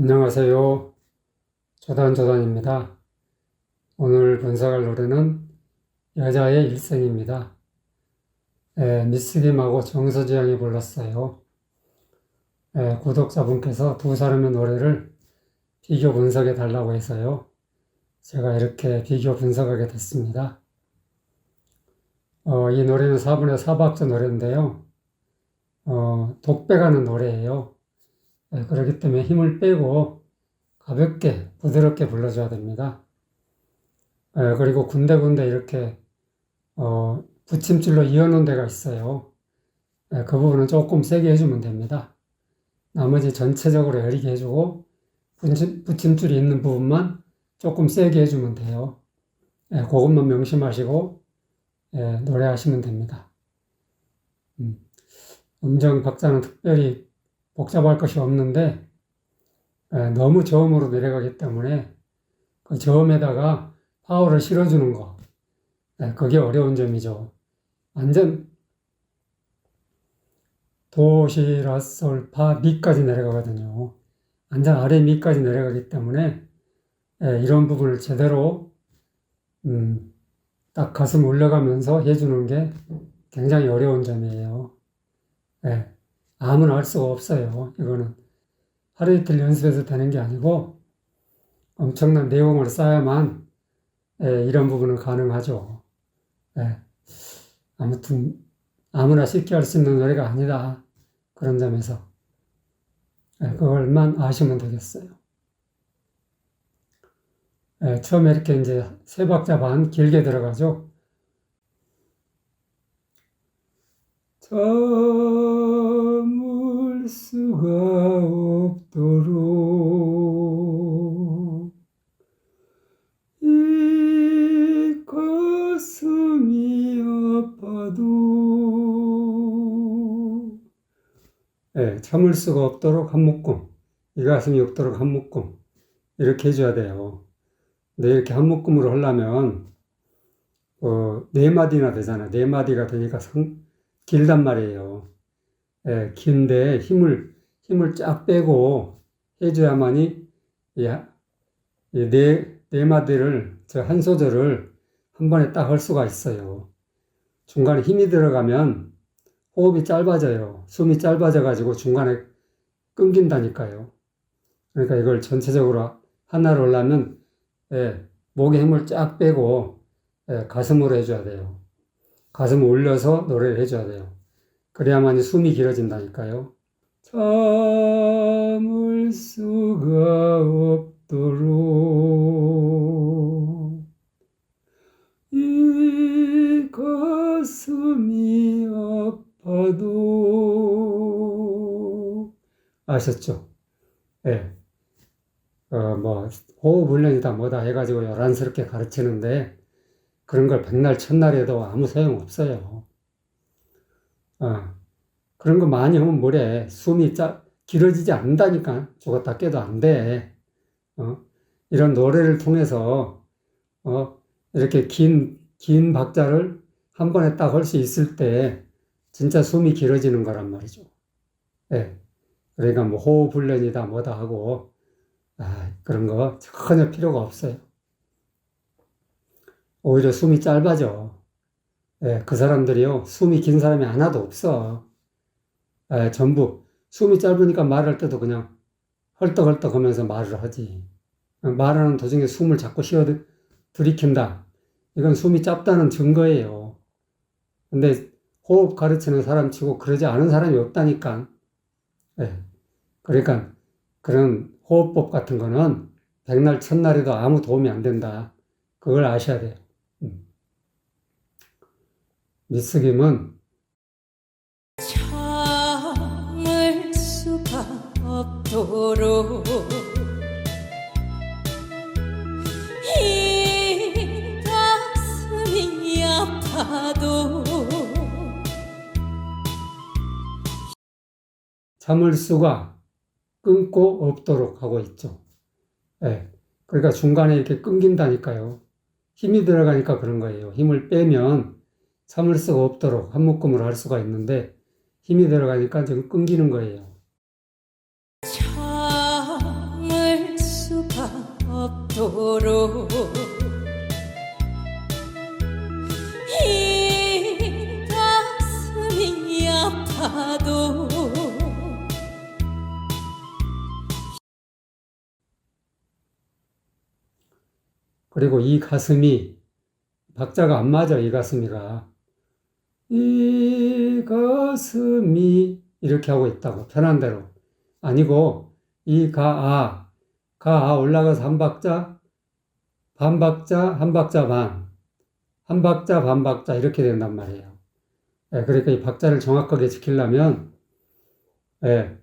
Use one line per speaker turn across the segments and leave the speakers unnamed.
안녕하세요. 조단조단입니다. 오늘 분석할 노래는 여자의 일생입니다. 에, 미스김하고 정서지 양이 불렀어요. 에, 구독자분께서 두 사람의 노래를 비교 분석해 달라고 해서요. 제가 이렇게 비교 분석하게 됐습니다. 어, 이 노래는 4분의 4박자 노래인데요. 어, 독백하는 노래예요. 네, 그렇기 때문에 힘을 빼고 가볍게 부드럽게 불러줘야 됩니다. 네, 그리고 군데군데 이렇게 어, 붙임줄로 이어놓은 데가 있어요. 네, 그 부분은 조금 세게 해주면 됩니다. 나머지 전체적으로 여리게 해주고 붙임, 붙임줄이 있는 부분만 조금 세게 해주면 돼요. 네, 그것만 명심하시고 네, 노래하시면 됩니다. 음, 음정 박자는 특별히 복잡할 것이 없는데 에, 너무 저음으로 내려가기 때문에 그 저음에다가 파워를 실어주는 거 에, 그게 어려운 점이죠. 완전 도시라솔 파 미까지 내려가거든요. 완전 아래 미까지 내려가기 때문에 에, 이런 부분을 제대로 음, 딱 가슴 올려가면서 해주는 게 굉장히 어려운 점이에요. 예. 아무나 할 수가 없어요. 이거는 하루 이틀 연습해서 되는 게 아니고 엄청난 내용을 쌓아야만 예, 이런 부분은 가능하죠. 예. 아무튼 아무나 쉽게 할 수 있는 노래가 아니다. 그런 점에서 예, 그걸만 아시면 되겠어요. 예, 처음에 이렇게 이제 세 박자 반 길게 들어가죠. 참을 수가 없도록 이 가슴이 아파도 예, 참을 수가 없도록 한 묶음 이 가슴이 없도록 한 묶음 이렇게 해줘야 돼요. 근데 이렇게 한 묶음으로 하려면 어, 네 마디나 되잖아. 네 마디가 되니까 상, 길단 말이에요. 예, 긴데 힘을 힘을 쫙 빼고 해줘야만이 야, 이 네, 네 마디를 저 한 소절을 한 번에 딱 할 수가 있어요. 중간에 힘이 들어가면 호흡이 짧아져요. 숨이 짧아져 가지고 중간에 끊긴다니까요. 그러니까 이걸 전체적으로 하나로 하려면 예, 목에 힘을 쫙 빼고 예, 가슴으로 해줘야 돼요. 가슴 올려서 노래를 해줘야 돼요. 그래야만이 숨이 길어진다니까요. 참을 수가 없도록 이 가슴이 아파도 아셨죠? 예. 네. 어, 뭐, 호흡 훈련이다 뭐다 해가지고 요란스럽게 가르치는데 그런 걸 백날 첫날에도 아무 소용 없어요. 어, 그런 거 많이 하면 뭐래. 숨이 짜, 길어지지 않는다니까. 죽었다 깨도 안 돼. 어, 이런 노래를 통해서, 어, 이렇게 긴, 긴 박자를 한 번에 딱 할 수 있을 때, 진짜 숨이 길어지는 거란 말이죠. 예. 그러니까 뭐 호흡 훈련이다 뭐다 하고, 아, 그런 거 전혀 필요가 없어요. 오히려 숨이 짧아져. 예, 그 사람들이요, 숨이 긴 사람이 하나도 없어. 예, 전부 숨이 짧으니까 말할 때도 그냥 헐떡헐떡 하면서 말을 하지. 말하는 도중에 숨을 자꾸 쉬어 들이킨다. 이건 숨이 짧다는 증거예요. 근데 호흡 가르치는 사람 치고 그러지 않은 사람이 없다니까. 예. 그러니까 그런 호흡법 같은 거는 백날 첫날에도 아무 도움이 안 된다. 그걸 아셔야 돼요. 미스김은
참을 수가 없도록 이 가슴이 아파도
참을 수가 끊고 없도록 하고 있죠. 예. 그러니까 중간에 이렇게 끊긴다니까요. 힘이 들어가니까 그런 거예요. 힘을 빼면 참을 수가 없도록 한 묶음으로 할 수가 있는데 힘이 들어가니까 좀 끊기는 거예요.
참을 수가 없도록 이 가슴이 아파도
그리고 이 가슴이 박자가 안 맞아, 이 가슴이가. 이 가슴이 이렇게 하고 있다고, 편한 대로. 아니고, 이 가, 아, 가, 아 올라가서 한 박자, 반 박자, 한 박자 반, 한 박자, 반 박자, 이렇게 된단 말이에요. 예, 그러니까 이 박자를 정확하게 지키려면, 예,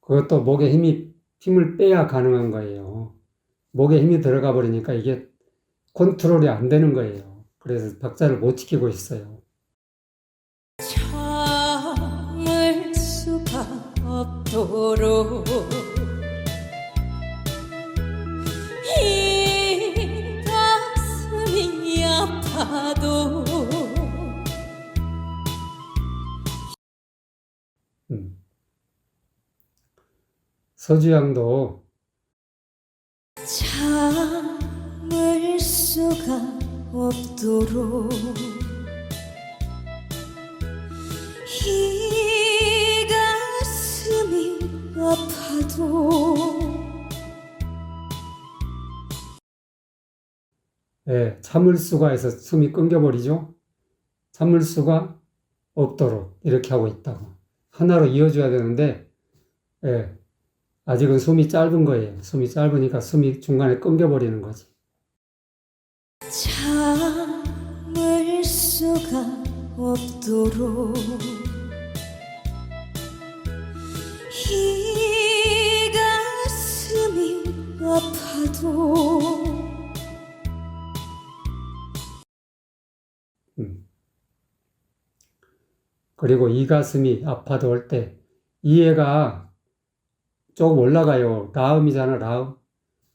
그것도 목에 힘이, 힘을 빼야 가능한 거예요. 목에 힘이 들어가 버리니까 이게 컨트롤이 안 되는 거예요. 그래서 박자를 못 지키고 있어요.
없도록 이 가슴이 아파도
음. 서주양도
참을 수가 없도록 이 가슴이 아파도
예, 참을 수가 해서 숨이 끊겨버리죠. 참을 수가 없도록 이렇게 하고 있다고. 하나로 이어줘야 되는데, 예, 아직은 숨이 짧은 거예요. 숨이 짧으니까 숨이 중간에 끊겨버리는 거지.
참을 수가 없도록 아파도
음. 그리고 이 가슴이 아파도 할 때, 이해가 조금 올라가요. 라음이잖아, 라음.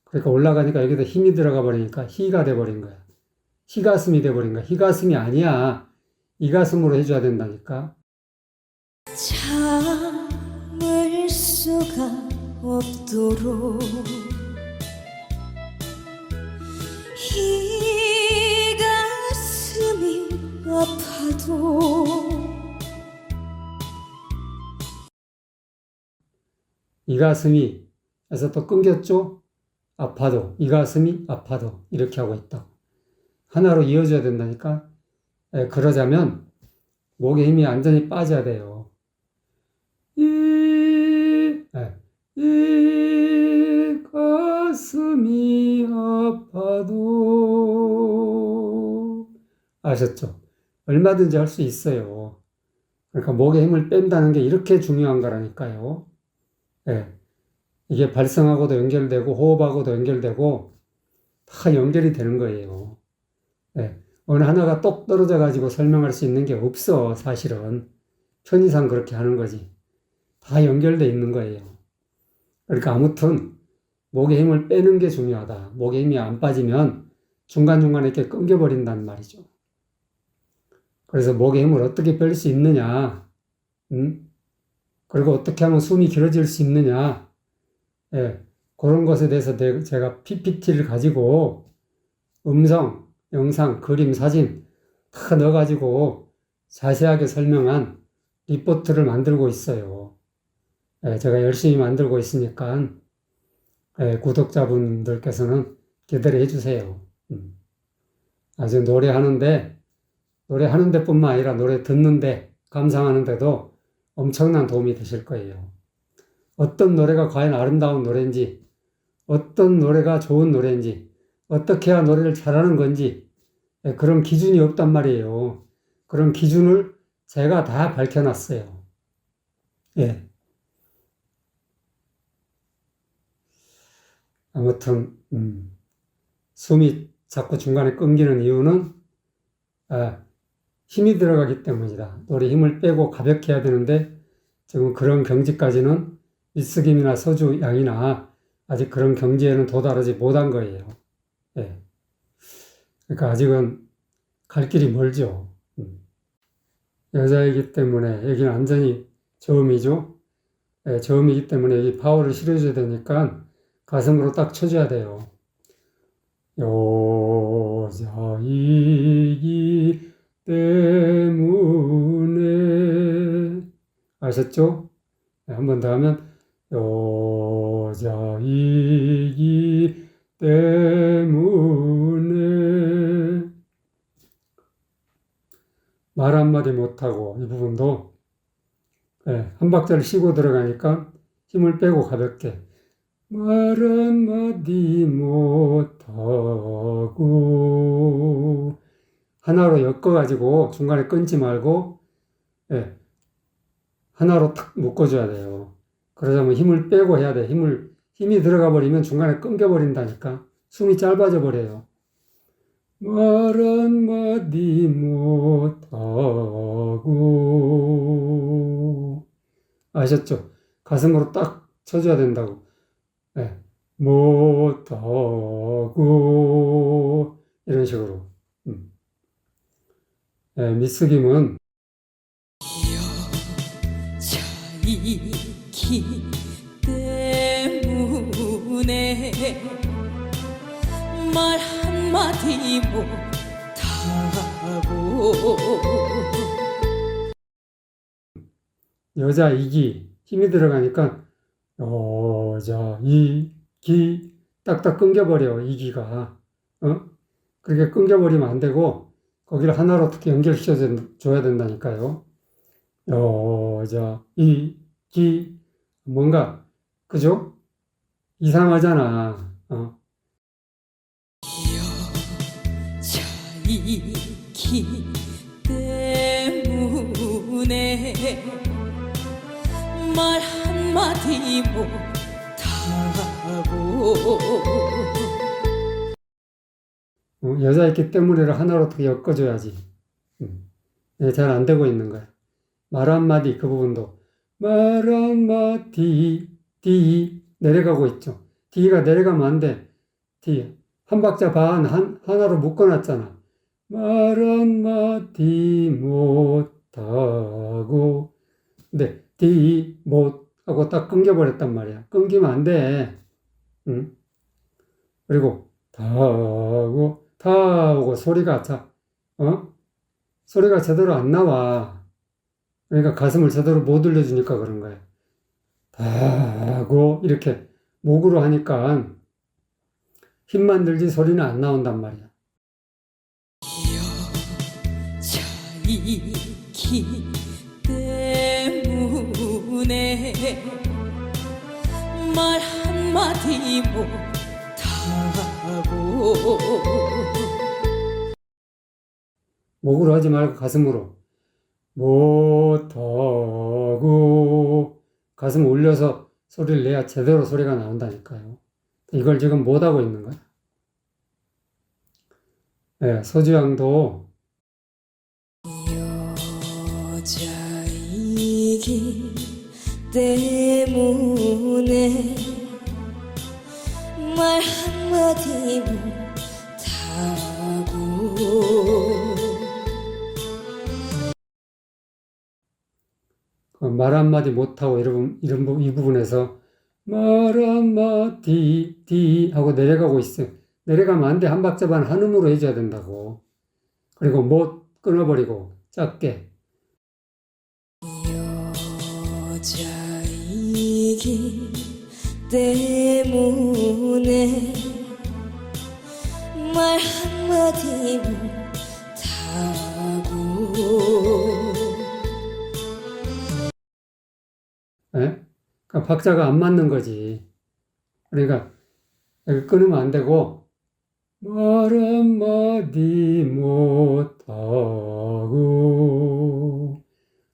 그러니까 올라가니까 여기다 힘이 들어가 버리니까 희가 돼 버린 거야. 희 가슴이 돼 버린 거야. 희 가슴이 아니야. 이 가슴으로 해줘야 된다니까.
참을 수가 없도록 이 가슴이 아파도
이 가슴이 해서 또 끊겼죠? 아파도, 이 가슴이 아파도 이렇게 하고 있다고. 하나로 이어져야 된다니까. 예, 그러자면 목에 힘이 완전히 빠져야 돼요. 이, 예, 이가 슴이 아파도 아셨죠? 얼마든지 할 수 있어요. 그러니까 목에 힘을 뺀다는 게 이렇게 중요한 거라니까요. 예. 이게 발성하고도 연결되고 호흡하고도 연결되고 다 연결이 되는 거예요. 예. 어느 하나가 똑 떨어져 가지고 설명할 수 있는 게 없어, 사실은. 편의상 그렇게 하는 거지. 다 연결돼 있는 거예요. 그러니까 아무튼 목에 힘을 빼는 게 중요하다. 목에 힘이 안 빠지면 중간중간에 이렇게 끊겨버린단 말이죠. 그래서 목에 힘을 어떻게 뺄 수 있느냐, 음? 그리고 어떻게 하면 숨이 길어질 수 있느냐, 예, 그런 것에 대해서 내- 제가 PPT를 가지고 음성, 영상, 그림, 사진 다 넣어가지고 자세하게 설명한 리포트를 만들고 있어요. 예, 제가 열심히 만들고 있으니까 예, 구독자분들께서는 기대를 해주세요. 음. 아주 노래하는데 노래하는 데 뿐만 아니라 노래 듣는데 감상하는데도 엄청난 도움이 되실 거예요. 어떤 노래가 과연 아름다운 노래인지, 어떤 노래가 좋은 노래인지, 어떻게 해야 노래를 잘하는 건지, 예, 그런 기준이 없단 말이에요. 그런 기준을 제가 다 밝혀놨어요. 예. 아무튼, 음, 숨이 자꾸 중간에 끊기는 이유는, 아, 힘이 들어가기 때문이다. 노래 힘을 빼고 가볍게 해야 되는데, 지금 그런 경지까지는 미스김이나 서주 양이나 아직 그런 경지에는 도달하지 못한 거예요. 예. 그러니까 아직은 갈 길이 멀죠. 음. 여자이기 때문에 여기는 완전히 저음이죠. 예, 저음이기 때문에 이 파워를 실어줘야 되니까 가슴으로 딱 쳐줘야 돼요. 여자이기 때문에 아셨죠? 네, 한번 더 하면 여자이기 때문에 말 한마디 못하고 이 부분도 네, 한 박자를 쉬고 들어가니까 힘을 빼고 가볍게 말 한마디 못하고 하나로 엮어가지고 중간에 끊지 말고 예, 하나로 탁 묶어줘야 돼요. 그러자면 힘을 빼고 해야 돼. 힘을 힘이 들어가 버리면 중간에 끊겨 버린다니까 숨이 짧아져 버려요. 말 한마디 못하고 아셨죠? 가슴으로 딱 쳐줘야 된다고. 예, 못하고 이런 식으로. 음. 예, 미스김은
자이기 때문에 말 한마디 못하고
여자 이기 힘이 들어가니까 여자 이기 딱딱 끊겨버려 이 기가 어? 그렇게 끊겨버리면 안 되고 거기를 하나로 어떻게 연결시켜 줘야 된다니까요 여자 이기 뭔가 그죠? 이상하잖아 어?
자이기 때문에 말 한마디 못하고
어, 여자있기 때문에를 하나로 어떻게 엮어줘야지. 음. 네, 잘안 되고 있는 거야. 말 한마디 그 부분도 말 한마디 D 내려가고 있죠. D가 내려가면 안 돼. D 한 박자 반 한, 하나로 묶어놨잖아. 말 한마디 못하고 근데 D 못 하고 딱 끊겨버렸단 말이야. 끊기면 안 돼. 응? 그리고 다하고 타하고 소리가 자, 어? 소리가 제대로 안 나와. 그러니까 가슴을 제대로 못 올려주니까 그런 거야. 다하고 이렇게 목으로 하니까 힘만 들지 소리는 안 나온단 말이야.
때문에 말 한마디 못하고
목으로 하지 말고 가슴으로. 못하고 가슴 올려서 소리를 내야 제대로 소리가 나온다니까요. 이걸 지금 못하고 있는 거야. 예, 서주양도
때문에 말 한마디 못하고
그말 한마디 못하고 이런, 이런 부- 이 부분에서 말 한마디 디 하고 내려가고 있어. 내려가면 안 돼. 한 박자 반 한음으로 해줘야 된다고. 그리고 못 끊어버리고 짧게.
때문에 말 한마디 못하고
예? 그러니까 박자가 안 맞는 거지. 그러니까 끊으면 안 되고 말 한마디 못하고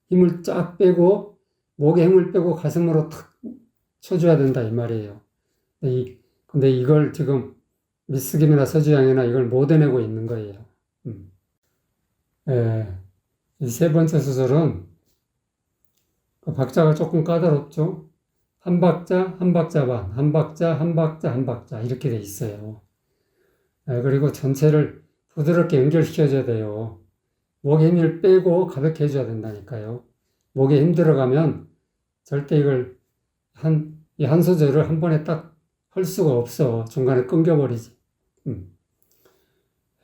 힘을 쫙 빼고 목에 힘을 빼고 가슴으로 탁 쳐줘야 된다 이 말이에요. 이, 근데 이걸 지금 미스김이나 서주양이나 이걸 못 해내고 있는 거예요. 음. 예, 이세 번째 수술은 그 박자가 조금 까다롭죠. 한 박자, 한 박자 반, 한 박자, 한 박자, 한 박자 이렇게 돼 있어요. 예, 그리고 전체를 부드럽게 연결시켜줘야 돼요. 목에 힘을 빼고 가볍게 해줘야 된다니까요. 목에 힘 들어가면 절대 이걸 한, 이 한 소절을 한 번에 딱 할 수가 없어. 중간에 끊겨버리지. 음.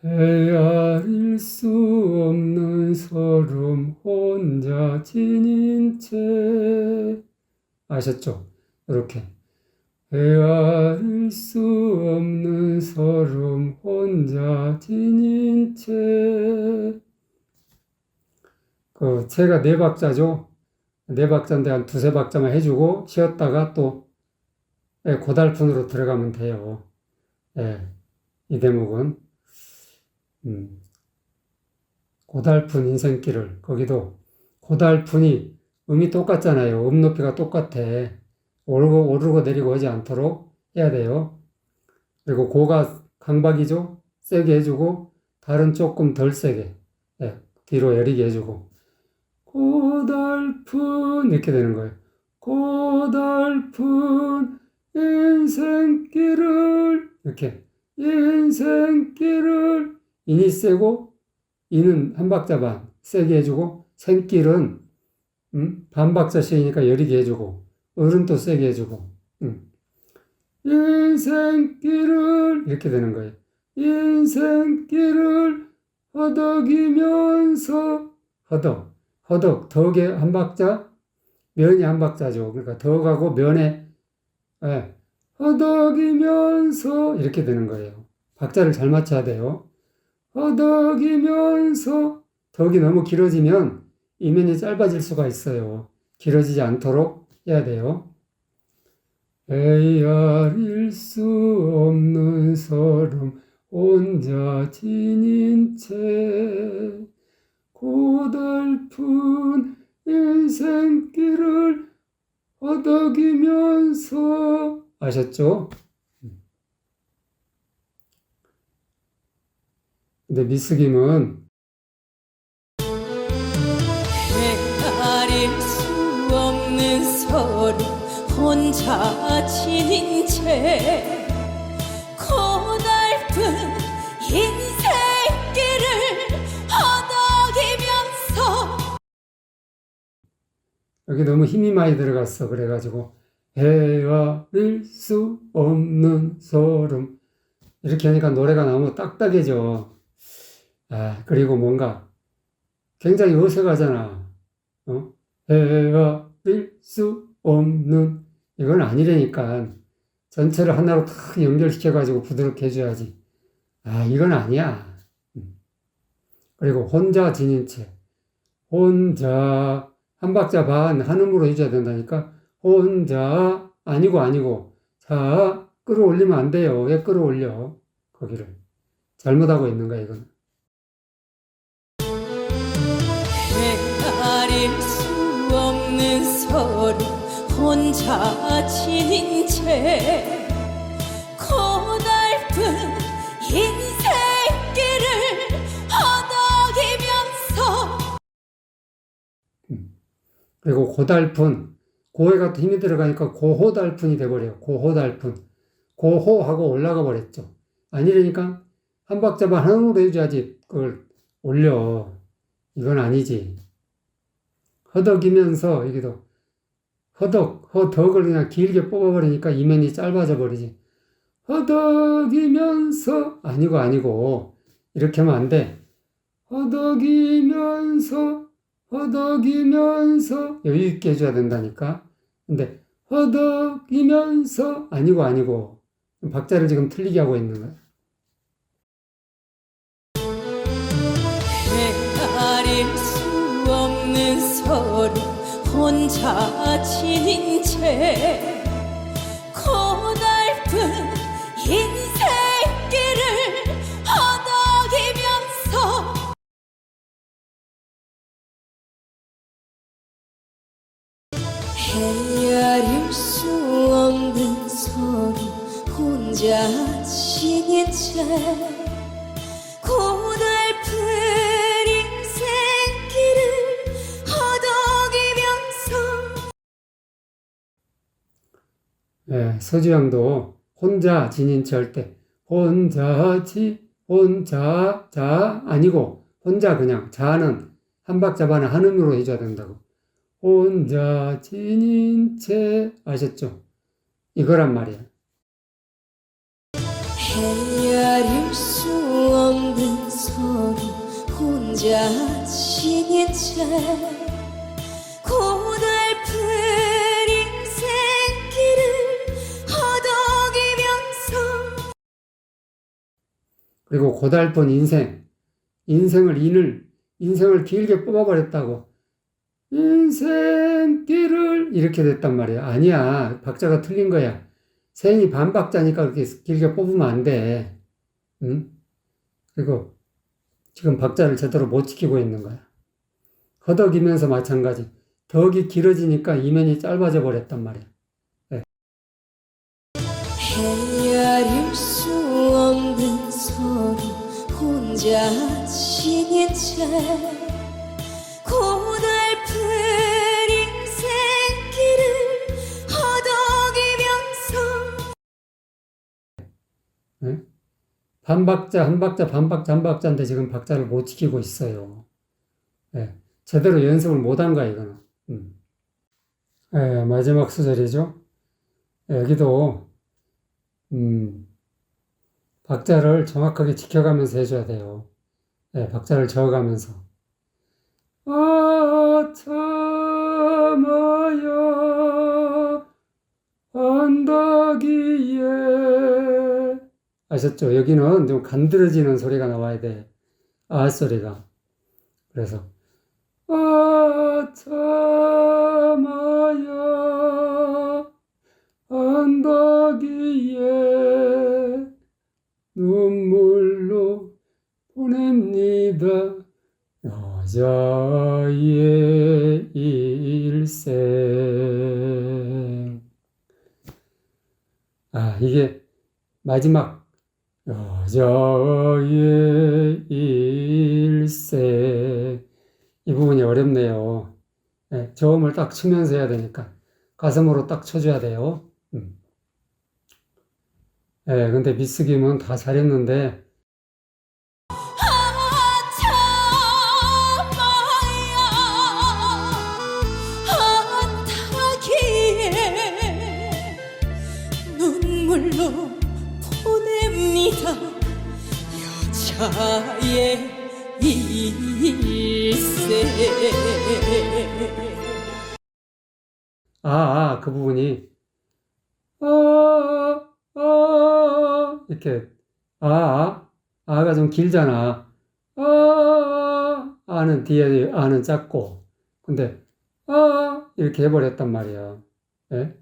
헤아릴 수 없는 서름 혼자 지닌 채 아셨죠? 이렇게 헤아릴 수 없는 서름 혼자 지닌 채. 그 채가 네 박자죠. 네 박자인데 한 두세 박자만 해주고 쉬었다가 또 예, 고달픈으로 들어가면 돼요. 예, 이 대목은 음, 고달픈 인생길을 거기도 고달픈이 음이 똑같잖아요. 음 높이가 똑같아. 오르고 오르고 내리고 하지 않도록 해야 돼요. 그리고 고가 강박이죠. 세게 해주고 달은 조금 덜 세게 예, 뒤로 여리게 해주고 고달픈 이렇게 되는 거예요. 고달픈 인생길을 이렇게 인생길을 인이 세고 이는 한 박자 반 세게 해주고 생길은 음, 반 박자 쉬니까 여리게 해주고 을은 또 세게 해주고 음. 인생길을 이렇게 되는 거예요. 인생길을 허덕이면서 허덕 허덕 덕에 한 박자 면이 한 박자죠. 그러니까 덕하고 면에 예, 허덕이면서 이렇게 되는 거예요. 박자를 잘 맞춰야 돼요. 허덕이면서 덕이 너무 길어지면 이면이 짧아질 수가 있어요. 길어지지 않도록 해야 돼요. 헤아릴 수 없는 서름 혼자 지닌 채 고달픈 인생길을 허덕이면서 아셨죠? 근데 미스김은
헤아릴 수 없는 서름 혼자 지닌 채
여기 너무 힘이 많이 들어갔어. 그래가지고 헤아릴 수 없는 소름 이렇게 하니까 노래가 너무 딱딱해져. 아 그리고 뭔가 굉장히 어색하잖아. 어? 헤아릴 수 없는 이건 아니라니까 전체를 하나로 탁 연결시켜가지고 부드럽게 해줘야지. 아 이건 아니야. 음. 그리고 혼자 지닌 채 혼자 한 박자 반 한음으로 해줘야 된다니까? 혼자 아니고 아니고 자 끌어올리면 안 돼요. 왜 끌어올려? 거기를. 잘못하고 있는 거야 이건
헤아릴 수 없는 서름 혼자 지닌 채
그리고 고달픈 고에가 또 힘이 들어가니까 고호달픈이 돼버려요. 고호달픈 고호하고 올라가 버렸죠. 아니라니까 한 박자 반 한음으로 해줘야지 그걸 올려. 이건 아니지. 허덕이면서 여기도 허덕 허덕을 그냥 길게 뽑아버리니까 이면이 짧아져 버리지. 허덕이면서 아니고 아니고 이렇게 하면 안 돼. 허덕이면서 허덕이면서 여유 있게 해줘야 된다니까. 근데 허덕이면서 아니고 아니고 박자를 지금 틀리게 하고 있는 거야.
헤아릴 수 없는 서름 혼자 지닌 채 채 고달픈 인생길을 허덕이면서.
예, 서주양도 혼자 지닌 채할때 혼자 지 혼자 자 아니고 혼자 그냥 자는 한 박자 반을 한음으로 해줘야 된다고. 혼자 지닌 채 아셨죠? 이거란 말이야
헤아릴 수 없는 서로 혼자 지닌 채 고달픈 인생길을 허덕이면서.
그리고 고달픈 인생, 인생을 인을 인생을 길게 뽑아버렸다고. 인생길을 이렇게 됐단 말이야. 아니야, 박자가 틀린 거야. 생이 반박자니까 그렇게 길게 뽑으면 안 돼. 응? 그리고 지금 박자를 제대로 못 지키고 있는 거야. 허덕이면서 마찬가지. 덕이 길어지니까 이면이 짧아져 버렸단 말이야.
헤아릴 수 없는 서로 혼자 지닌 채
반박자, 한 박자, 반박자, 한 박자인데 지금 박자를 못 지키고 있어요. 예, 제대로 연습을 못한 거야, 이거는. 음. 예, 마지막 수절이죠. 예, 여기도, 음, 박자를 정확하게 지켜가면서 해줘야 돼요. 예, 박자를 저어가면서. 아, 참아야 한다기에. 아셨죠? 여기는 좀 간드러지는 소리가 나와야 돼. 아 소리가. 그래서 아 참아야 한다기에 눈물로 보냅니다. 여자의 일생. 아, 이게 마지막 여자의 일생 이 부분이 어렵네요. 네, 저음을 딱 치면서 해야 되니까 가슴으로 딱 쳐줘야 돼요. 음. 네, 근데 미스김은 다 잘했는데 아, 아, 그 부분이 아, 아 이렇게 아, 아, 아가 좀 길잖아. 아, 아는 뒤에 아는 작고 근데 아 이렇게 해버렸단 말이야. 예?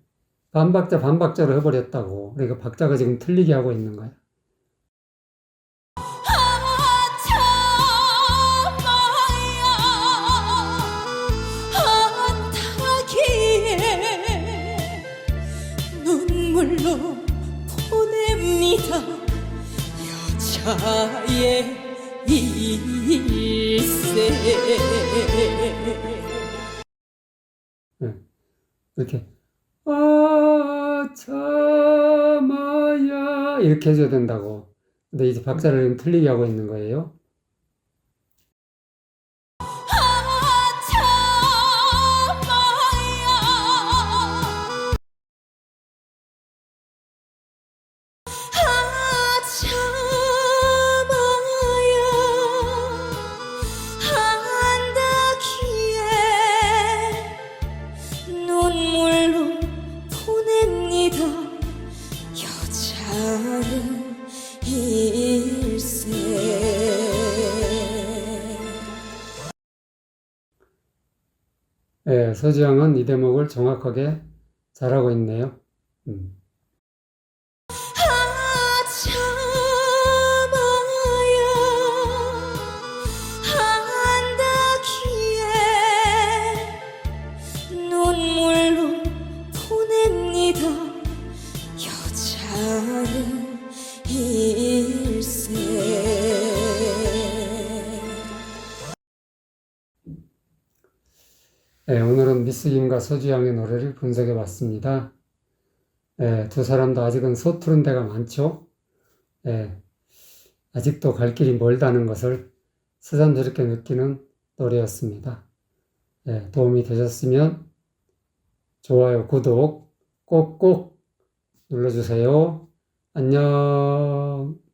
반박자 반박자로 해버렸다고. 그러니까 박자가 지금 틀리게 하고 있는 거야. 이렇게 아 참아야 이렇게 해줘야 된다고. 근데 이제 박자를 틀리게 하고 있는 거예요. 서지영은 이 대목을 정확하게 잘하고 있네요. 음. 미스김과 서지영의 노래를 분석해 봤습니다. 예, 두 사람도 아직은 서투른 데가 많죠. 예, 아직도 갈 길이 멀다는 것을 새삼스럽게 느끼는 노래였습니다. 예, 도움이 되셨으면 좋아요, 구독 꼭꼭 눌러주세요. 안녕.